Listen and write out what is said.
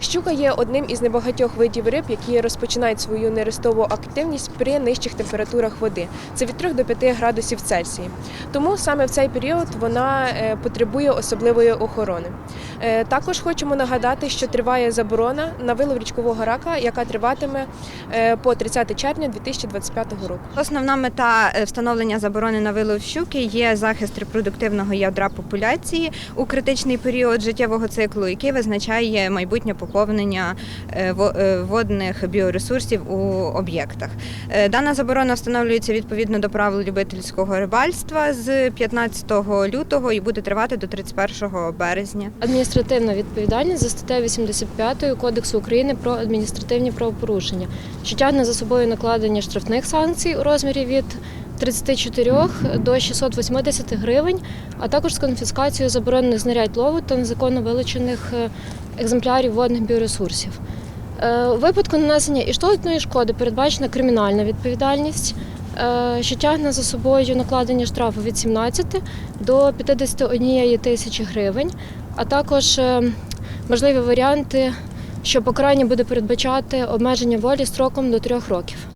Щука є одним із небагатьох видів риб, які розпочинають свою нерестову активність при нижчих температурах води. Це від 3 до 5 градусів Цельсії. Тому саме в цей період вона е, потребує особливої охорони. Е, Також хочемо нагадати, що триває заборона на вилов річкового рака, яка триватиме е, по 30 червня 2025 року. Основна мета е, встановлення заборони на вилов щуки є захист репродуктивного ядра популяції у критичний період життєвого циклу, який визначає майбутнє поповнення во- водних біоресурсів у об'єктах. Дана заборона встановлюється відповідно до правил любительського рибальства з 15 лютого і буде тривати до 31 березня. Адміністративна відповідальність за статтею 85 Кодексу України про адміністративні правопорушення, що тягне за собою накладення штрафних санкцій у розмірі від 34 до 680 гривень, а також з конфіскацією заборонених знарядь лову та незаконно вилучених е, екземплярів водних біоресурсів. Е, У випадку нанесення іштотної шкоди передбачена кримінальна відповідальність, що тягне за собою накладення штрафу від 17 до 51 тисячі гривень, а також е, можливі варіанти, що покарання буде передбачати обмеження волі строком до трьох років.